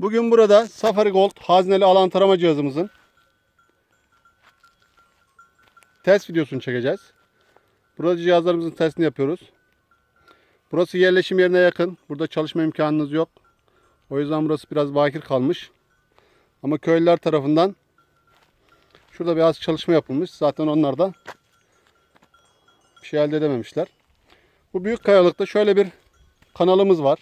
Bugün burada Safari Gold hazneli alan tarama cihazımızın test videosunu çekeceğiz. Burada cihazlarımızın testini yapıyoruz. Burası yerleşim yerine yakın. Burada çalışma imkanınız yok. O yüzden burası biraz bakir kalmış. Ama köylüler tarafından şurada biraz çalışma yapılmış. Zaten onlar da bir şey elde edememişler. Bu büyük kayalıkta şöyle bir kanalımız var.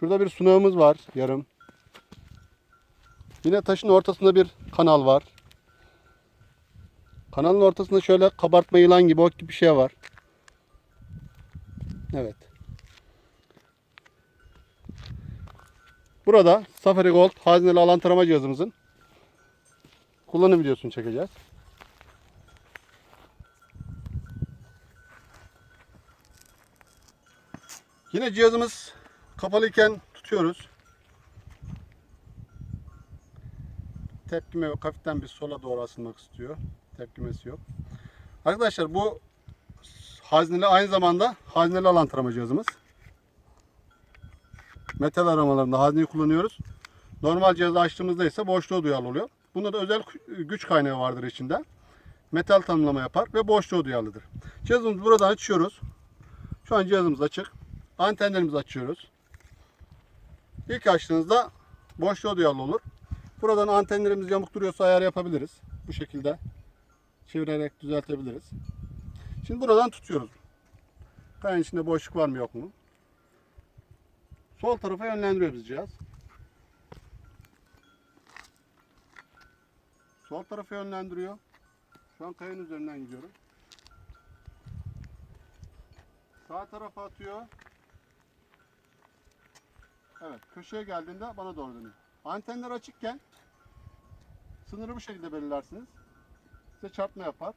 Şurada bir sunağımız var yarım. Yine taşın ortasında bir kanal var. Kanalın ortasında şöyle kabartma yılan gibi ok gibi bir şey var. Evet. Burada Safari Gold hazineli alan tarama cihazımızın kullanım videosunu çekeceğiz. Yine cihazımız kapalıyken tutuyoruz. Tepkime hafiften bir sola doğru asılmak istiyor. Tepkimesi yok. Arkadaşlar bu hazneli aynı zamanda hazneli alan tarama cihazımız. Metal aramalarında hazneyi kullanıyoruz. Normal cihazı açtığımızda ise boşluğa duyarlı oluyor. Bunda da özel güç kaynağı vardır içinde. Metal tanımlama yapar ve boşluğa duyarlıdır. Cihazımızı buradan açıyoruz. Şu an cihazımız açık. Antenlerimizi açıyoruz. İlk açtığınızda boşluğa duyarlı olur. Buradan antenlerimiz yamuk duruyorsa ayar yapabiliriz. Bu şekilde çevirerek düzeltebiliriz. Şimdi buradan tutuyoruz. Kayanın içinde boşluk var mı yok mu? Sol tarafa yönlendiriyoruz cihaz. Sol tarafa yönlendiriyor. Şu an kayanın üzerinden gidiyorum. Sağ tarafa atıyor. Evet, köşeye geldiğinde bana doğru dönüyor. Antenler açıkken sınırı bu şekilde belirlersiniz. Size çarpma yapar.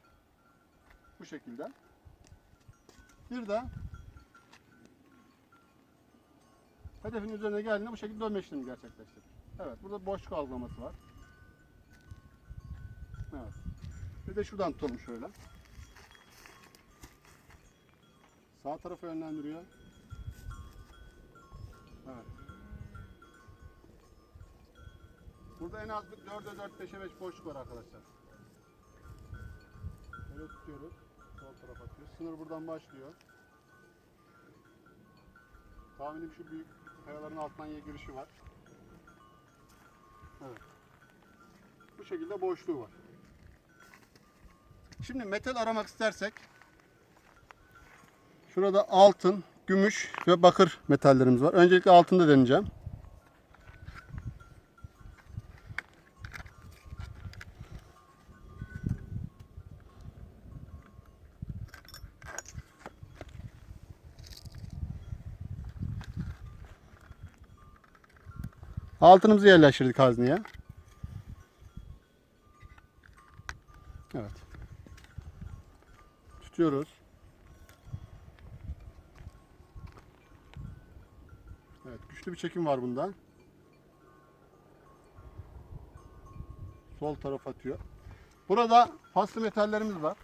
Bu şekilde. Bir de hedefin üzerine geldiğinde bu şekilde dönme işlemi gerçekleştirir. Evet, burada boşluk algılaması var. Evet. Bir de şuradan tutalım şöyle. Sağ tarafa yönlendiriyor. Evet. Burada en az bir 4'e 4, 5'e 5 boşluk var arkadaşlar. Böyle tutuyoruz. Sol tarafa atıyoruz. Sınır buradan başlıyor. Tahminim şu büyük kayaların altından yer girişi var. Evet. Bu şekilde boşluğu var. Şimdi metal aramak istersek şurada altın, gümüş ve bakır metallerimiz var. Öncelikle altında deneyeceğim. Altınımızı yerleştirdik hazneye. Evet. Tutuyoruz. Evet, güçlü bir çekim var bunda. Sol taraf atıyor. Burada paslı metallerimiz var.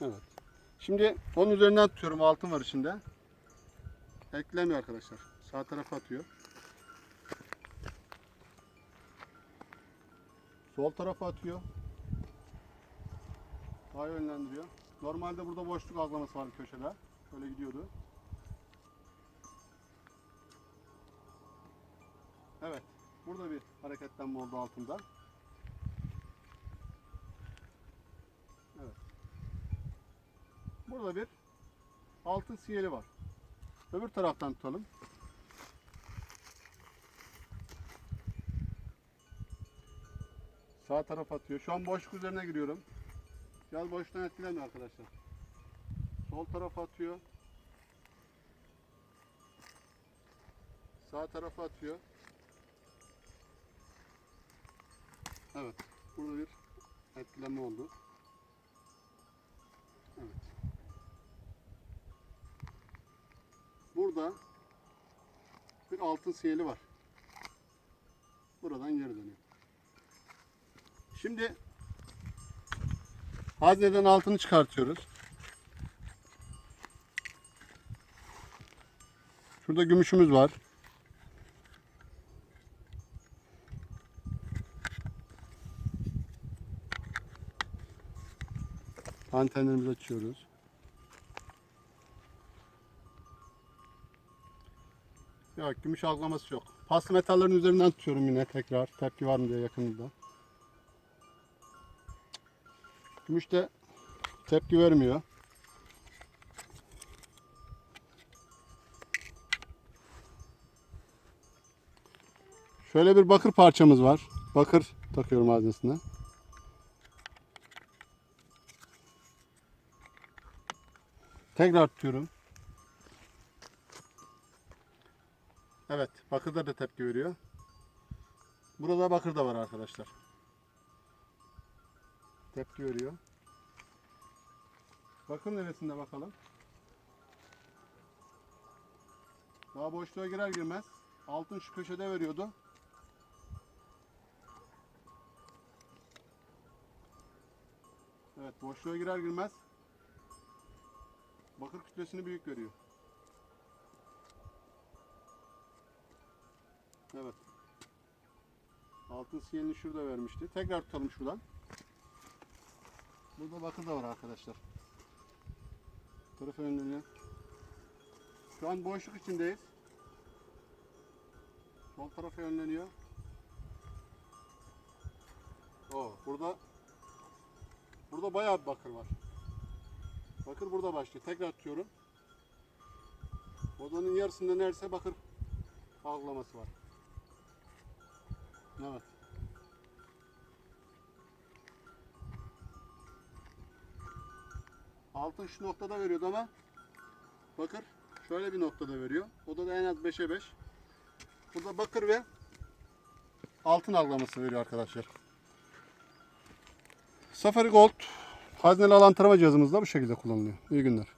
Evet. Şimdi onun üzerinden tutuyorum. Altın var içinde. Eklemiyor arkadaşlar. Sağ tarafa atıyor. Sol tarafa atıyor. Sağa yönlendiriyor. Normalde burada boşluk algılaması var köşede. Böyle gidiyordu. Evet. Burada bir hareketlenme oldu altında. Evet. Burada bir altın siyeli var. Öbür taraftan tutalım. Sağ taraf atıyor. Şu an boşluk üzerine giriyorum. Yaz boşluğunu etkilemiyor arkadaşlar. Sol taraf atıyor. Sağ tarafa atıyor. Evet. Burada bir etkilenme oldu. Evet. Burada bir altın siyeli var. Buradan geri dönüyor. Şimdi hazneden altını çıkartıyoruz. Şurada gümüşümüz var. Antenlerimizi açıyoruz. Yok gümüş algılaması yok. Paslı metallerin üzerinden tutuyorum yine tekrar. Tepki var mı diye yakınında. Gümüş de tepki vermiyor. Şöyle bir bakır parçamız var. Bakır takıyorum haznesine. Tekrar tutuyorum. Evet, bakırda da tepki veriyor. Burada bakır da var arkadaşlar. Tepki veriyor. Bakın neresinde bakalım. Daha boşluğa girer girmez altın şu köşede veriyordu. Evet boşluğa girer girmez bakır kütlesini büyük görüyor. Evet. Altın sinyalini şurada vermişti. Tekrar tutalım şuradan. Burada bakır da var arkadaşlar. Tarafı önleniyor. Şu an boşluk içindeyiz. Sol tarafa yönleniyor. O burada burada bayağı bir bakır var. Bakır burada başlıyor. Tekrar tutuyorum. Odanın yarısında neredeyse bakır algılaması var. Evet. Altın şu noktada veriyordu ama bakır şöyle bir noktada veriyor. Odada en az 5'e 5. Burada bakır ve altın algılaması veriyor arkadaşlar. Safari Gold hazneli alan tarama cihazımız da bu şekilde kullanılıyor. İyi günler.